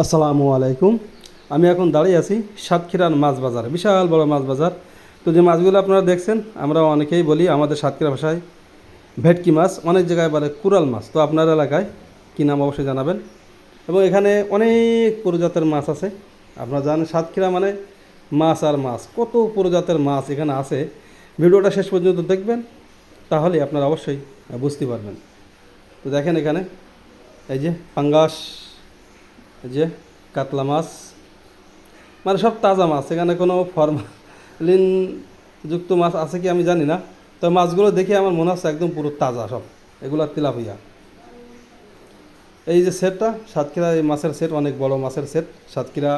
আসসালামু আলাইকুম। আমি এখন দাঁড়িয়ে আছি সাতক্ষীরার মাছ বাজার, বিশাল বড় মাছ বাজার। তো যে মাছগুলো আপনারা দেখছেন, আমরা অনেকেই বলি আমাদের সাতক্ষীরা ভাষায় ভেটকি মাছ, অনেক জায়গায় বলে কুরাল মাছ। তো আপনার এলাকায় কী নাম অবশ্যই জানাবেন। এবং এখানে অনেক প্রজাতের মাছ আছে। আপনারা জানেন সাতক্ষীরা মানে মাছ আর মাছ। কত প্রজাতের মাছ এখানে আছে। ভিডিওটা শেষ পর্যন্ত দেখবেন, তাহলে আপনারা অবশ্যই বুঝতে পারবেন। তো দেখেন এখানে, এই যে পাঙ্গাস যে কাতলা মাছ। মানে সব তাজা মাছ, এখানে কোনো ফরমালিন যুক্ত মাছ আছে কি আমি জানি না। তো মাছগুলো দেখে আমার মনে হচ্ছে একদম পুরো তাজা সব, এগুলো তেলাপিয়া। এই যে সেটটা, সাতক্ষীরা এই মাছের সেট, অনেক বড় মাছের সেট। সাতক্ষীরা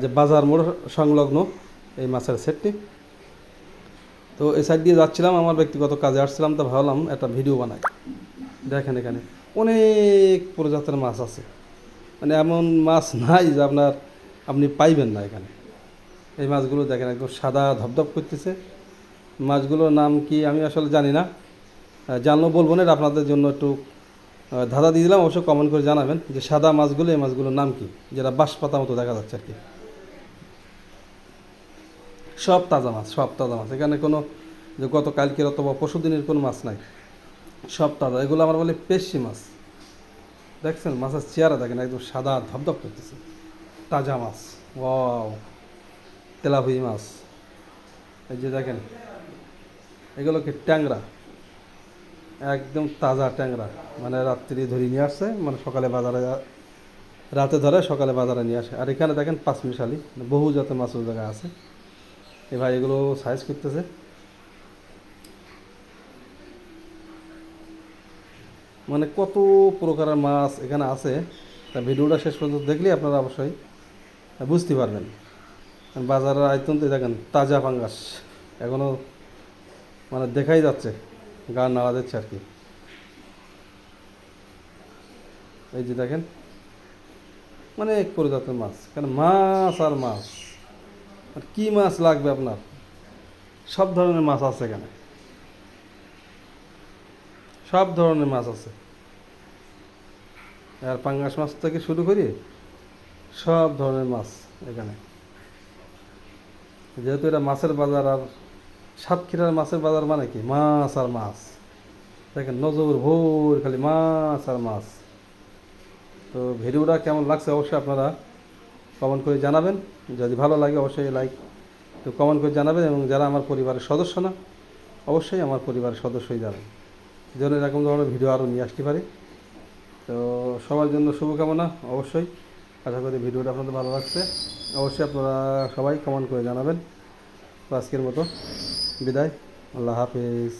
যে বাজার মোড় সংলগ্ন এই মাছের সেটটি। তো এই সাইড দিয়ে যাচ্ছিলাম, আমার ব্যক্তিগত কাজে আসছিলাম, তো ভাবলাম একটা ভিডিও বানাই। দেখেন এখানে অনেক প্রজাতির মাছ আছে। মানে এমন মাছ নাই যে আপনার আপনি পাইবেন না এখানে। এই মাছগুলো দেখেন একদম সাদা ধপধপ করতেছে। মাছগুলোর নাম কি আমি আসলে জানি না। জানলেও বলব না আপনাদের জন্য একটু ধাঁধা দিয়ে দিলাম, অবশ্যই কমেন্ট করে জানাবেন যে সাদা মাছগুলো, এই মাছগুলোর নাম কি, যেটা বাঁশ পাতা মতো দেখা যাচ্ছে আর কি। সব তাজা মাছ, সব তাজা মাছ। এখানে কোনো যে গত কালকের অথবা পরশু দিনের কোনো মাছ নাই। সব তাজা। এগুলো আমার বলে পেশি মাছ। দেখছেন, মাছের চেয়ারা দেখেন, একদম সাদা, ধপধপ করতেছে। তাজা মাছ, ওয়াও তেলাভুই মাছ। এই যে দেখেন, এগুলো কি ট্যাংরা? একদম তাজা ট্যাংরা। মানে রাত্রি ধরে নিয়ে আসছে মানে সকালে বাজারে, রাতে ধরে সকালে বাজারে নিয়ে আসে। আর এখানে দেখেন পাঁচমিশালি বহু জাতের মাছ ওই জায়গায় আছে। এই ভাই এগুলো সাইজ করতেছে। মানে কত প্রকারের মাছ এখানে আছে? তা ভিডিওটা শেষ পর্যন্ত দেখলে আপনারা অবশ্যই বুঝতে পারবেন। বাজারের আয়তন তো দেখেন, তাজা পাঙ্গাস। এখনও মানে দেখাই যাচ্ছে, গা নাড়া দিচ্ছে আর কি। এই যে দেখেন মানে এক প্রজাতের মাছ, কারণ মাছ আর মাছ। আর কি মাছ লাগবে আপনার? সব ধরনের মাছ আছে এখানে। সব ধরনের মাছ আছে। আর পাঙ্গাস মাছ থেকে শুরু করি সব ধরনের মাছ এখানে। যেহেতু এটা মাছের বাজার, আর সাতক্ষীরার মাছের বাজার মানে কি? মাছ আর মাছ। দেখেন নজর ভোর, খালি মাছ আর মাছ। তো ভিডিওটা কেমন লাগছে অবশ্যই আপনারা কমেন্ট করে জানাবেন। যদি ভালো লাগে, অবশ্যই লাইক তো কমেন্ট করে জানাবেন। এবং যারা আমার পরিবারের সদস্য না, অবশ্যই আমার পরিবারের সদস্যই যাবেন। যেন এরকম ধরনের ভিডিও আরও নিয়ে আসতে পারি। সবার জন্য শুভকামনা, অবশ্যই। আশা করি ভিডিওটা আপনাদের ভালো লাগছে। অবশ্যই আপনারা সবাই কমেন্ট করে জানাবেন। আজকের মতো বিদায়। আল্লাহ হাফিজ।